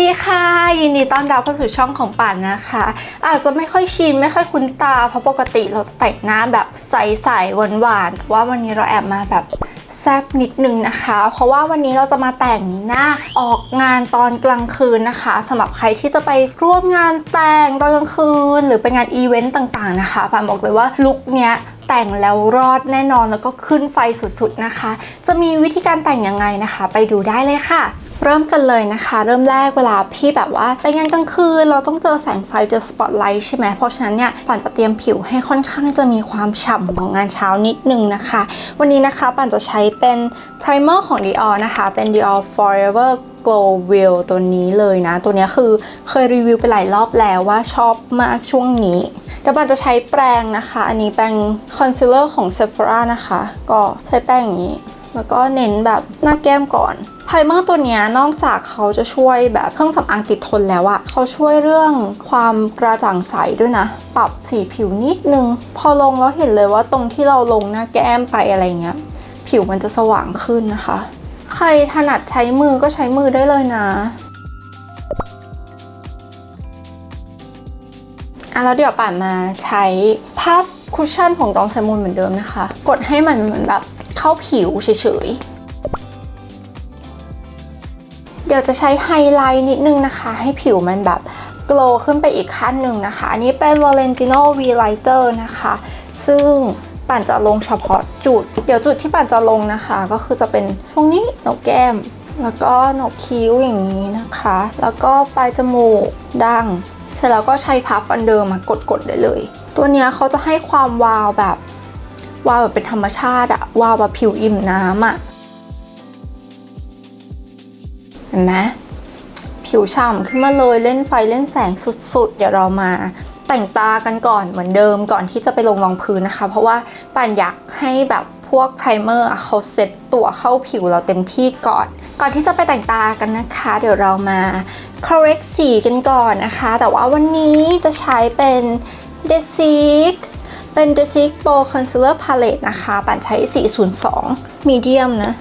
ดีค่ะ ยินดีต้อนรับเข้าสู่ช่องของป่านนะคะ อาจจะไม่ค่อยชินไม่ค่อยคุ้นตา เพราะปกติเราจะแต่งหน้าแบบใสๆหวานๆแต่ว่าวันนี้เราแอบมาแบบแซบนิดนึงนะคะ เพราะว่าวันนี้เราจะมาแต่งหน้าออกงานตอนกลางคืนนะคะสำหรับใครที่จะไปร่วมงานแต่งตอนกลางคืน หรือไปงานอีเวนต์ต่างๆนะคะป่านบอกเลยว่าลุคเนี้ยแต่งแล้วรอดแน่นอนแล้วก็ขึ้นไฟสุดๆนะคะ จะมีวิธีการแต่งยังไงนะคะ ไปดูได้เลยค่ะ เริ่มกันเลยนะคะ เริ่มแรกเวลาพี่แบบว่าไปงานกลางคืนเราต้องเจอแสงไฟเจอสปอตไลท์ใช่ไหมเพราะฉะนั้นเนี่ยปั่นจะเตรียมผิวให้ค่อนข้างจะมีความฉ่ำของงานเช้านิดนึงนะคะ วันนี้นะคะปั่นจะใช้เป็นไพรเมอร์ของ Dior นะคะ เป็น Dior Forever Glow Will ตัวนี้เลยนะ ตัวนี้คือเคยรีวิวไปหลายรอบแล้วว่าชอบมากช่วงนี้แต่ปันจะใช้แปรงนะคะ อันนี้แปรงคอนซีลเลอร์ของ Sephora นะคะ ก็ใช้แป้งอย่างนี้ แล้วก็เน้นแบบหน้าแก้มก่อน ไพรเมอร์ตัวนี้นอกจากเขาจะช่วยแบบเครื่องสำอางติดทนแล้วอะเขาช่วยเรื่องความกระจ่างใสด้วยนะ ปรับสีผิวนิดนึง พอลงแล้วเห็นเลยว่าตรงที่เราลงหน้าแก้มไปอะไรเงี้ย ผิวมันจะสว่างขึ้นนะคะ ใครถนัดใช้มือก็ใช้มือได้เลยนะอะแล้วเดี๋ยวป่านมาใช้พัฟคุชชั่นของดองไซมูนเหมือนเดิมนะคะ กดให้มันเหมือนแบบเข้าผิวเฉยๆ ดี๋ยวจะใช้ไฮไลท์นิดนึงนะคะ ให้ผิวมันแบบโกลว์ขึ้นไปอีกขั้นหนึ่งนะคะ อันนี้เป็น Valentino V Lighter นะคะ ซึ่งปั่นจะลงเฉพาะจุด เดี๋ยวจุดที่ปั่นจะลงนะคะ ก็คือจะเป็นช่วงนี้หนกแก้ม แล้วก็หนกคิ้วอย่างนี้นะคะ แล้วก็ปลายจมูกดังเสร็จแล้วก็ใช้พับอันเดิมมากดๆได้เลย ตัวเนี้ยเขาจะให้ความวาวแบบวาวแบบเป็นธรรมชาติอะวาวแบบผิวอิ่มน้ำอะ เห็นไหมผิวฉ่ำขึ้นมาเลยเล่นไฟเล่นแสงสุดๆ เดี๋ยวเรามาแต่งตากันก่อนเหมือนเดิมก่อนที่จะไปลงรองพื้นนะคะ เพราะว่าป่านอยากให้แบบพวกไพรเมอร์เขาเซ็ตตัวเข้าผิวเราเต็มที่ก่อน ก่อนที่จะไปแต่งตากันนะคะ เดี๋ยวเรามา correct สีกันก่อนนะคะ แต่ว่าวันนี้จะใช้เป็น d e s i c เป็น d e s i c Pro Concealer Palette นะคะปันใช้402 Medium นะ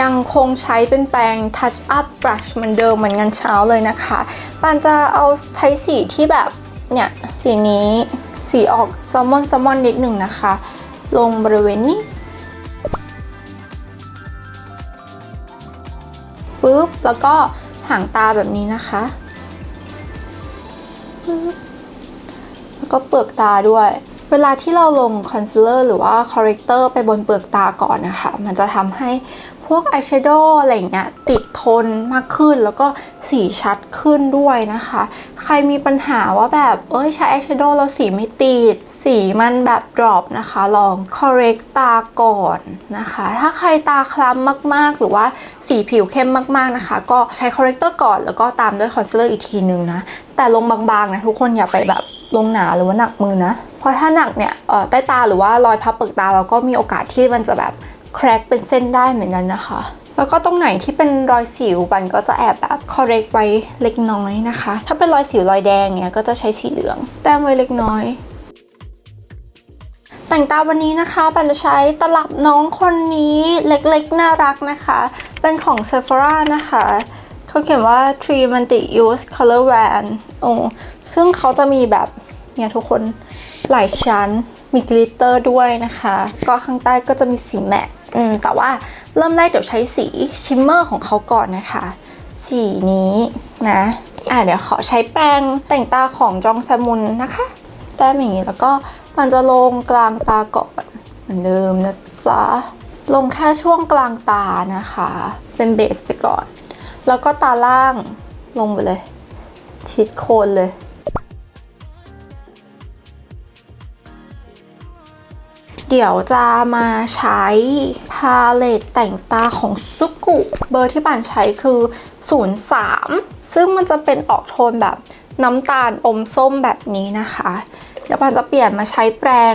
ยังคงใช้เป็นแปรง Touch Up Brush เหมือนเดิมเหมือนงานเช้าเลยนะคะปานจะเอาใช้สีที่แบบเนี่ยสีนี้สีออกแซลมอนแซลมอนนิดหนึ่งนะคะ ลงบริเวณนี้ปุ๊บแล้วก็หางตาแบบนี้นะคะแล้วก็เปลือกตาด้วย เวลาที่เราลงคอนซีลเลอร์หรือว่าคอร์เรคเตอร์ไปบนเปลือกตาก่อนนะคะ มันจะทำให้ วกอายแชโดว์อะไรเงี้ยติดทนมากขึ้นแล้วก็สีชัดขึ้นด้วยนะคะ ใครมีปัญหาว่าแบบเอ้ยใช้อายแชโดว์แล้วสีไม่ติดสีมันแบบดรอปนะคะ ลอง correct ตาก่อนนะคะ ถ้าใครตาคล้ำมากๆ หรือว่าสีผิวเข้มมากๆนะคะ ก็ใช้ corrector ก่อนแล้วก็ตามด้วย concealer อีกทีนึงนะ แต่ลงบางๆนะทุกคนอย่าไปแบบลงหนาหรือว่าหนักมือนะ เพราะถ้าหนักเนี่ยใต้ตาหรือว่ารอยพับเปลือกตาเราก็มีโอกาสที่มันจะแบบ แครกเป็นเส้นได้เหมือนกันนะคะ แล้วก็ตรงไหนที่เป็นรอยสิวบันก็จะแอบแบบ correct ไว้เล็กน้อยนะคะ ถ้าเป็นรอยสิวรอยแดงเนี่ยก็จะใช้สีเหลือง แต้มไว้เล็กน้อย แต่งตาวันนี้นะคะปันจะใช้ตลับน้องคนนี้เล็กๆ น่ารักนะคะ เป็นของ Sephora นะคะเขาเขียนว่า Tree Multi Use Color Wand โอ้ซึ่งเขาจะมีแบบเนี่ยทุกคนหลายชั้น มีกลิตเตอร์ด้วยนะคะ ก็ข้างใต้ก็จะมีสีแมตต์แต่ว่าเริ่มแรกเดี๋ยวใช้สีชิมเมอร์ของเขาก่อนนะคะ สีนี้นะ อะเดี๋ยวขอใช้แปรงแต่งตาของจองแซมุนนะคะแต้มอย่างนี้แล้วก็มันจะลงกลางตาก่อนเหมือนเดิมนะจ๊ะ ลงแค่ช่วงกลางตานะคะ เป็นเบสไปก่อน แล้วก็ตาล่างลงไปเลยชิดโคนเลย เดี๋ยวจะมาใช้พาเลตแต่งตาของซุกุเบอร์ที่ป่านใช้คือ 03 ซึ่งมันจะเป็นออกโทนแบบน้ำตาลอมส้มแบบนี้นะคะ เดี๋ยวป่านจะเปลี่ยนมาใช้แปรง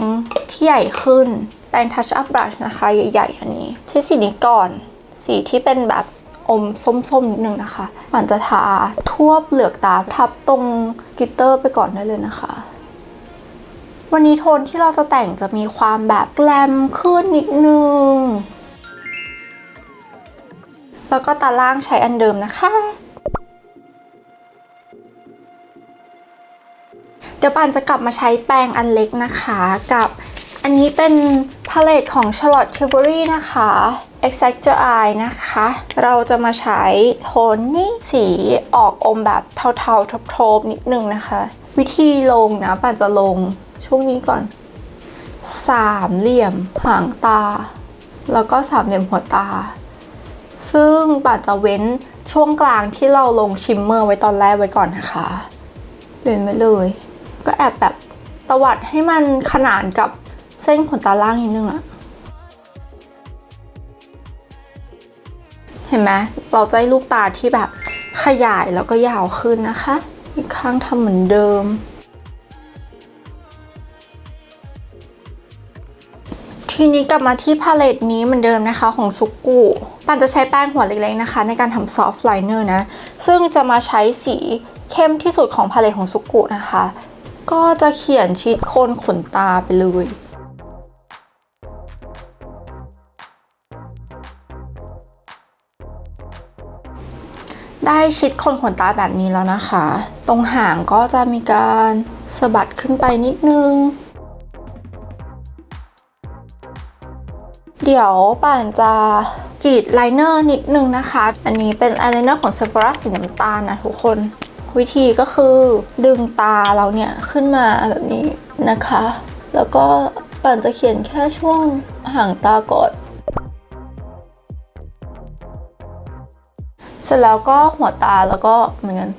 ที่ใหญ่ขึ้น แปรง Touch Up Brush นะคะ ใหญ่ๆ อันนี้ใช้สีนี้ก่อน สีที่เป็นแบบอมส้มๆนิดนึงนะคะป่านจะทาทั่วเปลือกตาทับตรงกิตเตอร์ไปก่อนได้เลยนะคะ วันนี้โทนที่เราจะแต่งจะมีความแบบแกลมขึ้นนิดนึง แล้วก็ตาล่างใช้อันเดิมนะคะเดี๋ยวปานจะกลับมาใช้แปรงอันเล็กนะคะกับอันนี้เป็นพาเลตของ Charlotte Tilbury นะคะ Exact Eye นะคะ เราจะมาใช้โทนนี่สีออกอมแบบเทาๆทบๆนิดนึงนะคะ วิธีลงนะปานจะลง ช่วงนี้ก่อน สามเหลี่ยมหางตา แล้วก็สามเหลี่ยมหัวตา ซึ่งปาจะเว้นช่วงกลางที่เราลงชิมเมอร์ไว้ตอนแรกไว้ก่อนนะคะเว้นไว้เลย ก็แอบแบบตวัดให้มันขนานกับเส้นขนตาล่างนิดนึงอะเห็นไหมเราจะได้ลูกตาที่แบบขยายแล้วก็ยาวขึ้นนะคะ อีกข้างทำเหมือนเดิม ทีนี้กลับมาที่พาเลตนี้เหมือนเดิมนะคะของซุกุปันจะใช้แป้งหัวเล็กๆนะคะ ในการทำซอฟต์ไลเนอร์นะ ซึ่งจะมาใช้สีเข้มที่สุดของพาเลตของซุกุนะคะ ก็จะเขียนชิดโคนขนตาไปเลยได้ชิดคนขนตาแบบนี้แล้วนะคะ ตรงหางก็จะมีการสะบัดขึ้นไปนิดนึง เดี๋ยวป่านจะกรีดไลเนอร์นิดนึงนะคะ อันนี้เป็นไอไลเนอร์ของ Sephora สีน้ำตาลนะทุกคน วิธีก็คือดึงตาเราเนี่ยขึ้นมาแบบนี้นะคะ แล้วก็ป่านจะเขียนแค่ช่วงห่างตาก่อนเสร็จแล้วก็หัวตาแล้วก็เหมือนกัน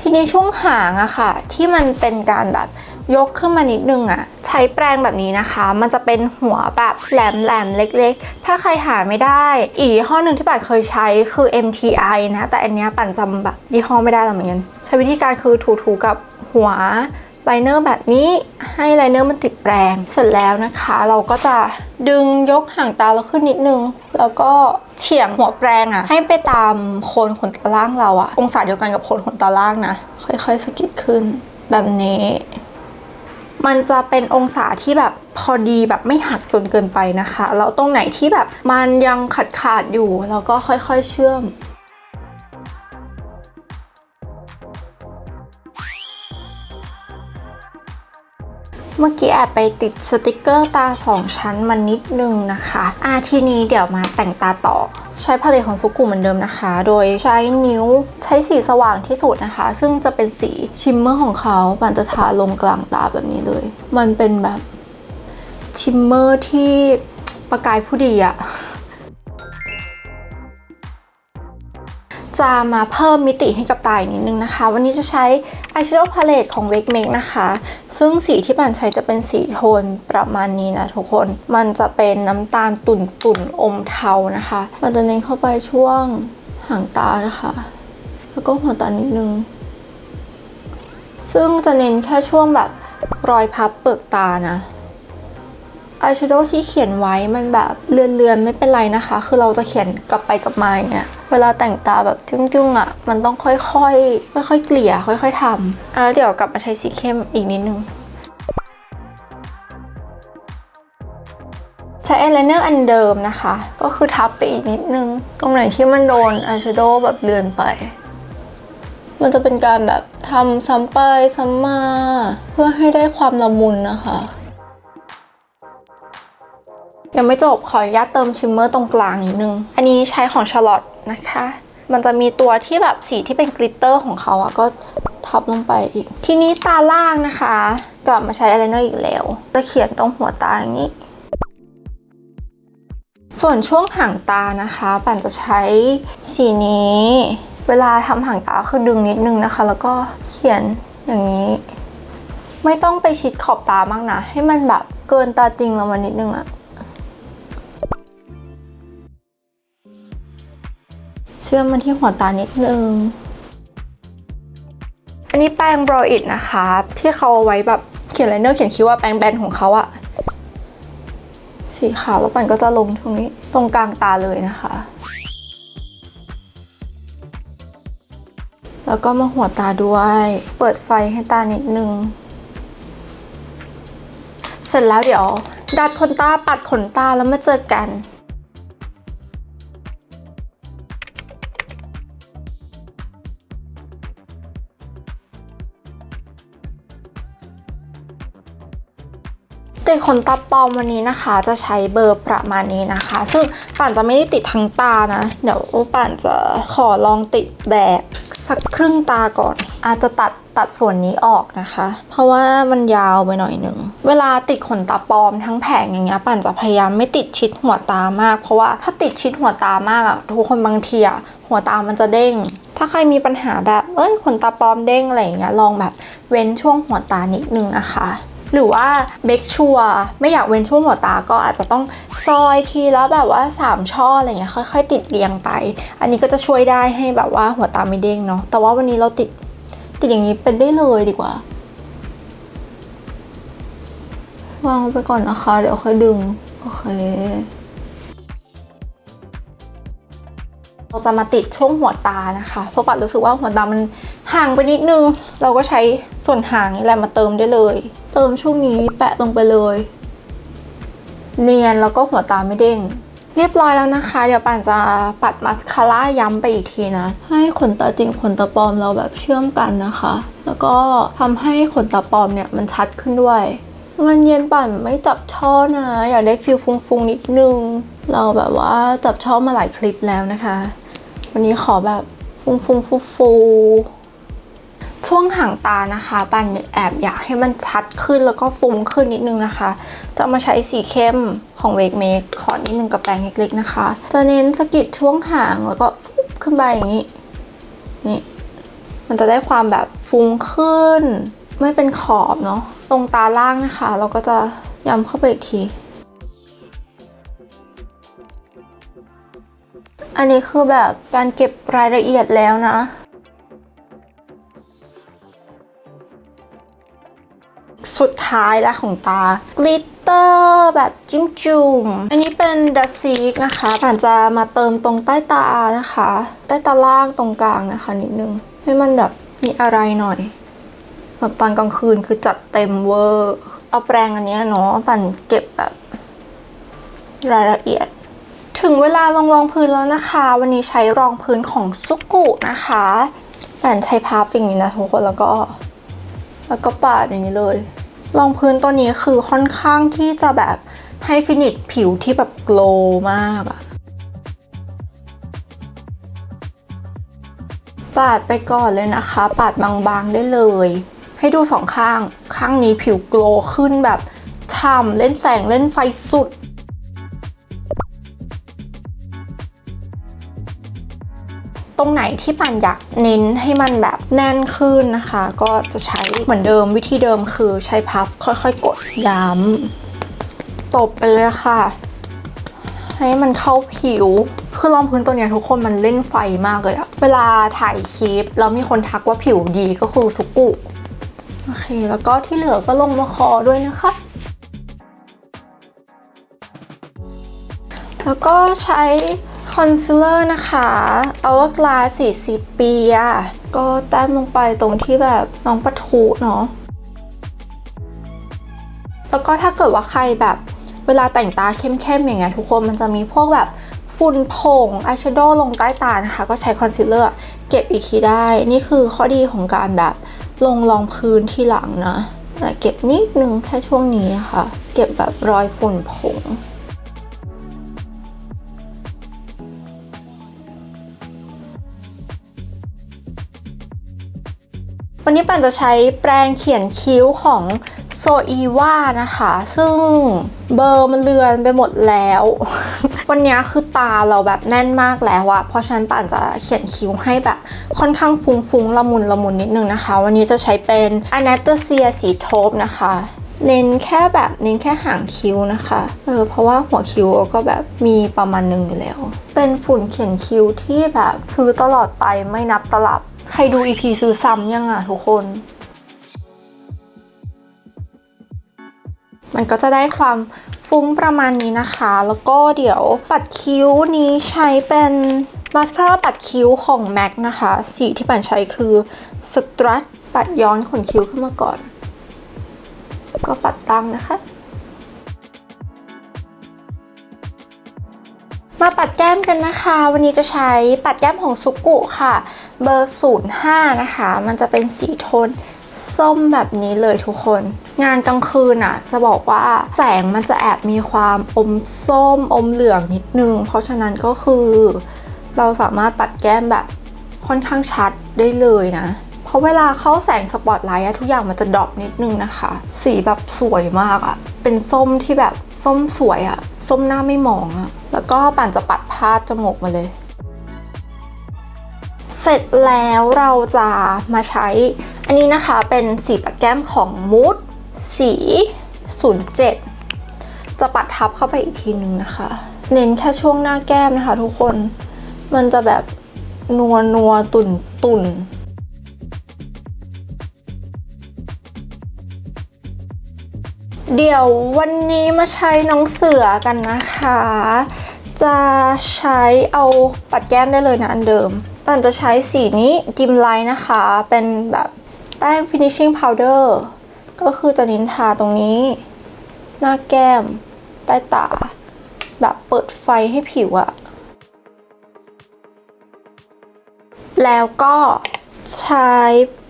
ทีนี้ช่วงหางอะค่ะ ที่มันเป็นการแบบ ยกขึ้นมานิดนึงอะใช้แปรงแบบนี้นะคะ มันจะเป็นหัวแบบแหลมแหลมเล็กๆ ถ้าใครหาไม่ได้ อีกยี่ห้อหนึ่งที่ปันเคยใช้คือ MTI นะ แต่อันเนี้ยปั่นจำแบบยี่ห้อไม่ได้แล้วเหมือนกันใช้วิธีการคือถูๆกับหัวไลเนอร์แบบนี้ให้ไลเนอร์มันติดแปรงเสร็จแล้วนะคะ เราก็จะดึงยกห่างตาเราขึ้นนิดนึง แล้วก็เฉียงหัวแปรงอะให้ไปตามโคนขนตาล่างเราอะองศาเดียวกันกับโคนขนตาล่างนะ ค่อยๆสกิดขึ้นแบบนี้ มันจะเป็นองศาที่แบบพอดีแบบไม่หักจนเกินไปนะคะ แล้วตรงไหนที่แบบมันยังขาดขาดๆอยู่เราก็ค่อยๆเชื่อม เมื่อกี้แอบไปติดสติกเกอร์ตา 2 ชั้นมานิดนึงนะคะอะทีนี้เดี๋ยวมาแต่งตาต่อ ใช้พาเลตของซุกุเหมือนเดิมนะคะ โดยใช้นิ้วใช้สีสว่างที่สุดนะคะ ซึ่งจะเป็นสีชิมเมอร์ของเขาปันจะทาลงกลางตาแบบนี้เลย มันเป็นแบบชิมเมอร์ที่ประกายผู้ดีอะ จะมาเพิ่มมิติให้กับตาอีกนิดนึงนะคะ วันนี้จะใช้ eyeshadow palette ของ Wake Make นะคะ ซึ่งสีที่ปันใช้จะเป็นสีโทนประมาณนี้นะทุกคน มันจะเป็นน้ำตาลตุ่นตุ่นๆอมเทานะคะ มันจะเน้นเข้าไปช่วงหางตานะคะ แล้วก็หัวตานิดนึง ซึ่งจะเน้นแค่ช่วงแบบรอยพับเปลือกตานะ อายแชโดว์ที่เขียนไว้มันแบบเลือนๆไม่เป็นไรนะคะ คือเราจะเขียนกลับไปกลับมาอย่างเงี้ยเวลาแต่งตาแบบจึ้งๆอะ มันต้องค่อยๆค่อยๆเกลี่ยค่อย ๆทำอะเดี๋ยวกลับมาใช้สีเข้มอีกนิดนึงใช้อายไลเนอร์อันเดิมนะคะ ก็คือทับไปอีกนิดนึง ตรงไหนที่มันโดนอายแชโดว์แบบเลือนไป มันจะเป็นการแบบทำซ้ำไปซ้ำมา เพื่อให้ได้ความละมุนนะคะ ยังไม่จบขออนุญาตเติมชิมเมอร์ตรงกลางนิดนึง อันนี้ใช้ของชาร์ลอตนะคะ มันจะมีตัวที่แบบสีที่เป็นกลิตเตอร์ของเขาอะก็ทับลงไปอีก ทีนี้ตาล่างนะคะ กลับมาใช้อายไลเนอร์อีกแล้ว จะเขียนตรงหัวตาอย่างนี้ ส่วนช่วงห่างตานะคะ ปั่นจะใช้สีนี้ เวลาทำห่างตาคือดึงนิดนึงนะคะ แล้วก็เขียนอย่างนี้ ไม่ต้องไปชิดขอบตามากนะ ให้มันแบบเกินตาจริงเรามานิดนึงอะ เชื่อมมาที่หัวตานิดนึง อันนี้แป้งบรออิดนะคะ ที่เขาเอาไว้แบบเขียนไลเนอร์เขียนคิ้วว่าแป้งแบนของเขาอะสีขาวแล้วปันก็จะลงตรงนี้ตรงกลางตาเลยนะคะ แล้วก็มาหัวตาด้วย เปิดไฟให้ตานิดนึง เสร็จแล้วเดี๋ยวดัดขนตาปัดขนตาแล้วมาเจอกัน นตาปลอมวันนี้นะคะ จะใช้เบอร์ประมาณนี้นะคะ ซึ่งป่านจะไม่ได้ติดทั้งตานะ เดี๋ยวป่านจะขอลองติดแบบสักครึ่งตาก่อน อาจจะตัดตัดส่วนนี้ออกนะคะ เพราะว่ามันยาวไปหน่อยหนึ่ง เวลาติดขนตาปลอมทั้งแผงอย่างเงี้ยป่านจะพยายามไม่ติดชิดหัวตามาก เพราะว่าถ้าติดชิดหัวตามากอะทุกคนบางทีอะหัวตามันจะเด้ง ถ้าใครมีปัญหาแบบเอ้ยขนตาปลอมเด้งอะไรอย่างเงี้ยลองแบบเว้นช่วงหัวตานิดนึงนะคะ หรือว่าเบคชัวไม่อยากเว้นช่วงหัวตาก็อาจจะต้องซอยทีแล้วแบบว่า 3 ช่ออะไรเงี้ยค่อย ๆ ติดเรียงไป อันนี้ก็จะช่วยได้ให้แบบว่าหัวตาไม่เด้งเนาะแต่ว่าวันนี้เราติดติดอย่างนี้เป็นได้เลยดีกว่า วางไปก่อนนะคะ เดี๋ยวค่อยดึง โอเคเราจะมาติดช่วงหัวตานะคะ เพราะปัดรู้สึกว่าหัวตามัน ห่างไปนิดนึง เราก็ใช้ส่วนห่างนี่แหละมาเติมได้เลย เติมช่วงนี้แปะลงไปเลย เนียนแล้วก็หัวตาไม่เด้ง เรียบร้อยแล้วนะคะ เดี๋ยวป่านจะปัดมัสคาร่าย้ำไปอีกทีนะ ให้ขนตาจริงขนตาปลอมเราแบบเชื่อมกันนะคะ แล้วก็ทำให้ขนตาปลอมเนี่ยมันชัดขึ้นด้วยมันเย็นป่านไม่จับช่อนะ อยากได้ฟิลฟุ้งๆนิดนึง เราแบบว่าจับช่อมาหลายคลิปแล้วนะคะ วันนี้ขอแบบฟุ้งฟุ้งฟูฟูๆ ช่วงห่างตานะคะปันแอบอยากให้มันชัดขึ้นแล้วก็ฟุ้งขึ้นนิดนึงนะคะ จะมาใช้สีเข้มของเวกเมคขอนิดนึงกับแปรงเล็กๆนะคะ จะเน้นสกิดช่วงห่างแล้วก็ฟุ๊บขึ้นไปอย่างนี้นี่มันจะได้ความแบบฟุ้งขึ้น ไม่เป็นขอบเนาะตรงตาล่างนะคะ เราก็จะย้ำเข้าไปอีกทีอันนี้คือแบบการเก็บรายละเอียดแล้วนะ สุดท้ายแล้วของตากลิตเตอร์แบบจิ้มจุ่ม อันนี้เป็นดัซซีกนะคะผ่านจะมาเติมตรงใต้ตานะคะ ใต้ตาล่างตรงกลางนะคะนิดนึง ให้มันแบบมีอะไรหน่อย แบบตอนกลางคืนคือจัดเต็มเวอร์ เอาแปรงอันนี้เนาะปั่นเก็บแบบ รายละเอียดถึงเวลาลงรองพื้นแล้วนะคะ วันนี้ใช้รองพื้นของซุกุนะคะปั่นใช้พับอย่างนี้นะทุกคนแล้วก็ แล้วก็ปาดอย่างนี้เลย รองพื้นตัวนี้คือค่อนข้างที่จะแบบให้ฟินิชผิวที่แบบโกล์มากอะปาดไปก่อนเลยนะคะ ปาดบางๆได้เลย ให้ดูสองข้าง ข้างนี้ผิวโกล์ขึ้นแบบฉ่ำเล่นแสงเล่นไฟสุด ตรงไหนที่ปันอยากเน้นให้มันแบบแน่นขึ้นนะคะ ก็จะใช้เหมือนเดิมวิธีเดิมคือใช้พับค่อยๆ กดย้ำตบไปเลยค่ะ ให้มันเข้าผิวคือรองพื้นตัวเนี้ยทุกคนมันเล่นไฟมากเลยอะเวลาถ่ายคลิปแล้วมีคนทักว่าผิวดีก็คือสุกุโอเค แล้วก็ที่เหลือก็ลงมาคอด้วยนะคะ แล้วก็ใช้ คอนซีลเลอร์นะคะ Hourglass 40 ปีอะก็แต้มลงไปตรงที่แบบน้องปะทุเนาะแล้วก็ถ้าเกิดว่าใครแบบเวลาแต่งตาเข้มๆอย่างเงี้ยทุกคนมันจะมีพวกแบบฝุ่นผงอายแชโดว์ลงใต้ตานะคะ ก็ใช้คอนซีลเลอร์เก็บอีกทีได้ นี่คือข้อดีของการแบบลงรองพื้นที่หลังนะ เก็บนิดนึงแค่ช่วงนี้อะค่ะ เก็บแบบรอยฝุ่นผง วันนี้ปันจะใช้แปรงเขียนคิ้วของโซอีว่านะคะ ซึ่งเบอร์มันเลือนไปหมดแล้ว วันนี้คือตาเราแบบแน่นมากแล้วอะเพราะฉะนั้นปันจะเขียนคิ้วให้แบบค่อนข้างฟุ้งๆละมุนละมุนนิดนึงนะคะ วันนี้จะใช้เป็น Anastasia สีโทบนะคะเน้นแค่แบบเน้นแค่หางคิ้วนะคะ เออเพราะว่าหัวคิ้วก็แบบมีประมาณหนึงอยู่แล้ว เป็นฝุ่นเขียนคิ้วที่แบบซื้อตลอดไปไม่นับตลับ ใครดู EP ซื้อซ้ำยังอะทุกคน มันก็จะได้ความฟุ้งประมาณนี้นะคะ แล้วก็เดี๋ยวปัดคิ้วนี้ใช้เป็นมาสคาร่าปัดคิ้วของ MAC นะคะ สีที่ปันใช้คือ Strut ปัดย้อนขนคิ้วขึ้นมาก่อน ก็ปัดตั้งนะคะ มาปัดแก้มกันนะคะ วันนี้จะใช้ปัดแก้มของซุกุค่ะ เบอร์ 05 นะคะ มันจะเป็นสีโทนส้มแบบนี้เลยทุกคน งานกลางคืนอะ จะบอกว่าแสงมันจะแอบมีความอมส้มอมเหลืองนิดนึง เพราะฉะนั้นก็คือ เราสามารถปัดแก้มแบบค่อนข้างชัดได้เลยนะ เพราะเวลาเข้าแสงสปอตไลท์ทุกอย่างมันจะดรอปนิดนึงนะคะ สีแบบสวยมากอะเป็นส้มที่แบบส้มสวยอะส้มหน้าไม่หมองอะแล้วก็ปั่นจะปัดพาดจมูกมาเลย ร็จแล้วเราจะมาใช้ อันนี้นะคะเป็นสีปัดแก้มของมูดสี 07 จะปัดทับเข้าไปอีกทีนึงนะคะ เน้นแค่ช่วงหน้าแก้มนะคะทุกคนมันจะแบบนัวนัวตุ่นตุ่นเดี๋ยววันนี้มาใช้น้องเสือกันนะคะ จะใช้เอาปัดแก้มได้เลยนะอันเดิม ปันจะใช้สีนี้กิมไลท์นะคะ เป็นแบบแป้ง finishing powder ก็คือจะนิ้นทาตรงนี้ หน้าแก้ม ใต้ตา แบบเปิดไฟให้ผิวอะแล้วก็ใช้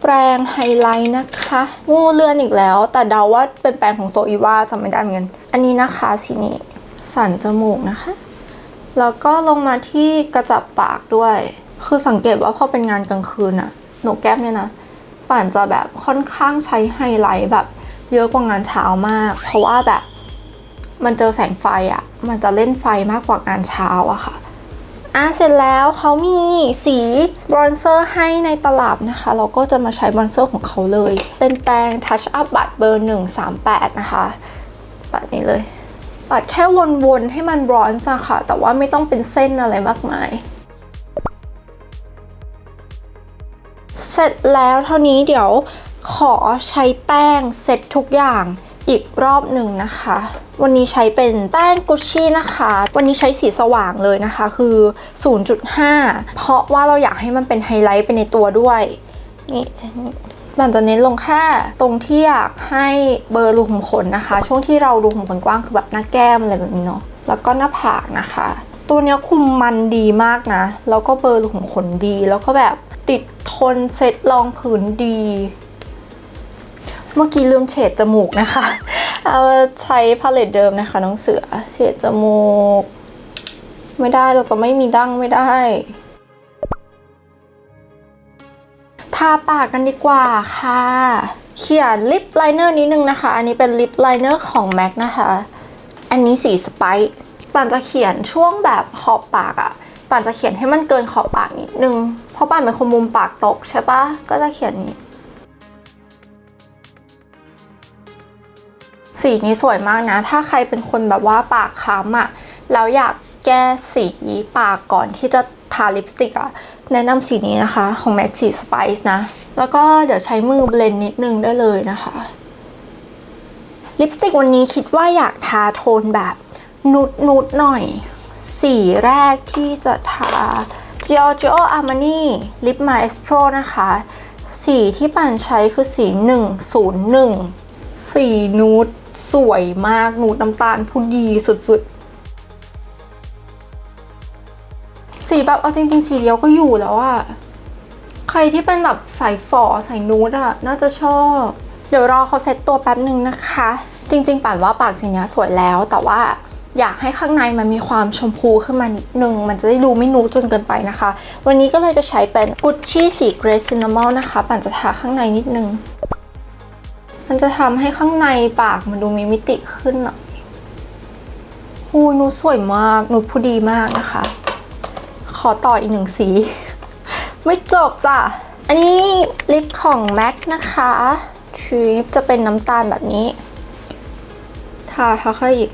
แปรงไฮไลท์นะคะ งูเลือนอีกแล้ว แต่เดาว่าเป็นแปรงของโซอีวาจำไม่ได้เหมือนกัน อันนี้นะคะสีนี้ สันจมูกนะคะ แล้วก็ลงมาที่กระจับปากด้วย คือสังเกตว่าพอเป็นงานกลางคืนอะหนูแก้มเนี่ยนะป่านจะแบบค่อนข้างใช้ไฮไลท์แบบ เยอะกว่างานเช้ามาก เพราะว่าแบบ มันเจอแสงไฟอะมันจะเล่นไฟมากกว่างานเช้าอะค่ะอะเสร็จแล้วเขามีสีบรอนเซอร์ให้ในตลับนะคะ เราก็จะมาใช้บรอนเซอร์ของเขาเลย เป็นแปรง Touch Up บัตรเบอร์ 138 นะคะแบบนี้เลยปัดแค่วนๆ ให้มันบรอนซ์อะค่ะ แต่ว่าไม่ต้องเป็นเส้นอะไรมากมาย ร็จแล้วเท่านี้เดี๋ยวขอใช้แป้งเซ็ตทุกอย่างอีกรอบหนึ่งนะคะ วันนี้ใช้เป็นแป้งกุชชี่นะคะ วันนี้ใช้สีสว่างเลยนะคะ คือ 0.5 เพราะว่าเราอยากให้มันเป็นไฮไลท์ไปในตัวด้วย นี่จะนี่มันจะเน้นลงแค่ตรงที่อยากให้เบอร์รูขุมขนนะคะ ช่วงที่เรารูขุมขนกว้างคือแบบหน้าแก้มอะไรแบบนี้เนาะ แล้วก็หน้าผากนะคะ ตัวเนี้ยคุมมันดีมากนะ แล้วก็เบอร์ขุมขนดี แล้วก็แบบติดทนเซ็ตรองผืนดี เมื่อกี้ลืมเฉดจมูกนะคะเอาใช้พาเลตเดิมนะคะ น้องเสือ เฉดจมูก ไม่ได้เราจะไม่มีดั้งไม่ได้ทาปากกันดีกว่าค่ะ เขียนลิปไลเนอร์นิดนึงนะคะ อันนี้เป็นลิปไลเนอร์ของ MAC นะคะ อันนี้สีสไปซ์ ป่านจะเขียนช่วงแบบขอบปากอะ่ะป่านจะเขียนให้มันเกินขอบปากนิดนึง เพราะป่านเป็นคนมุมปากตกใช่ปะก็จะเขียนนี้ สีนี้สวยมากนะ ถ้าใครเป็นคนแบบว่าปากค้ำอะ่ะแล้วอยากแก้สีปากก่อนที่จะทาลิปสติกอะ่ะแนะนำสีนี้นะคะของ MAC สี Spice นะ แล้วก็เดี๋ยวใช้มือเบลนนิดนึงได้เลยนะคะ ลิปสติกวันนี้คิดว่าอยากทาโทนแบบ นุดนุดหน่อย สีแรกที่จะทา Giorgio Armani Lip Maestro นะคะ สีที่ป่นใช้คือสี 101 สีนูดสวยมากนูดน้ำตาลผู้ดีสุดๆ สีแบบเอาจริง ๆ สีเดียวก็อยู่แล้วอะใครที่เป็นแบบสายฝอสายนูดอะน่าจะชอบ เดี๋ยวรอเขาเซ็ตตัวแป๊บหนึ่งนะคะ จริง ๆป่านว่าปากสีนี้สวยแล้วแต่ว่า อยากให้ข้างในมันมีความชมพูขึ้นมานิดนึง มันจะได้ดูไม่นูจนเกินไปนะคะ วันนี้ก็เลยจะใช้เป็นกุชชี่สีเกรซซินนามอลนะคะป่นจะทาข้างในนิดนึง มันจะทำให้ข้างในปากมันดูมีมิติขึ้นหน่อยหูนูสวยมากนูดผู้ดีมากนะคะ ขอต่ออีกหนึ่งสี ไม่จบจ้ะ อันนี้ลิปของ MAC นะคะชีปจะเป็นน้ำตาลแบบนี้ ทาทาค่อยอีก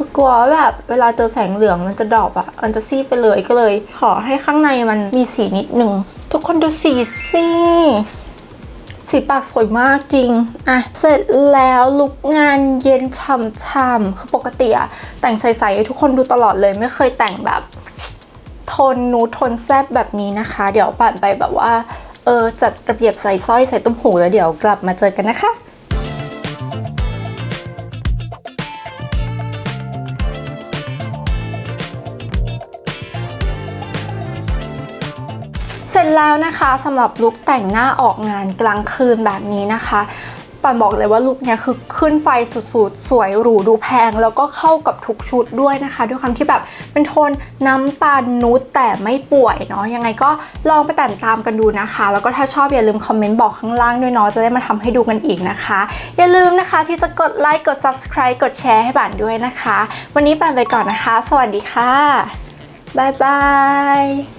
คือกลัวว่าแบบเวลาเจอแสงเหลืองมันจะดรอปอะมันจะซีดไปเลยก็เลย ขอให้ข้างในมันมีสีนิดนึง ทุกคนดูสีสิสีปากสวยมากจริง อะ เสร็จแล้วลุกงานเย็นช่ำๆคือปกติอะแต่งใสๆทุกคนดูตลอดเลยไม่เคยแต่งแบบโทนนูโทนแซบแบบนี้นะคะ เดี๋ยวปั่นไปแบบว่า เออจัดระเบียบใส่สร้อยใส่ตุ้มหูแล้วเดี๋ยวกลับมาเจอกันนะคะ แล้วนะคะสำหรับลุคแต่งหน้าออกงานกลางคืนแบบนี้นะคะปันบอกเลยว่าลุคเนี้ยคือขึ้นไฟสุดๆ สวยหรูดูแพง แล้วก็เข้ากับทุกชุดด้วยนะคะ ด้วยความที่แบบเป็นโทนน้ำตาลนูดแต่ไม่ป่วยเนาะยังไงก็ลองไปแต่งตามกันดูนะคะ แล้วก็ถ้าชอบอย่าลืมคอมเมนต์บอกข้างล่างด้วยเนาะจะได้มาทำให้ดูกันอีกนะคะ อย่าลืมนะคะที่จะกดไลค์กด subscribe กดแชร์ให้ป่านด้วยนะคะ วันนี้ป่านไปก่อนนะคะ สวัสดีค่ะบ๊ายบาย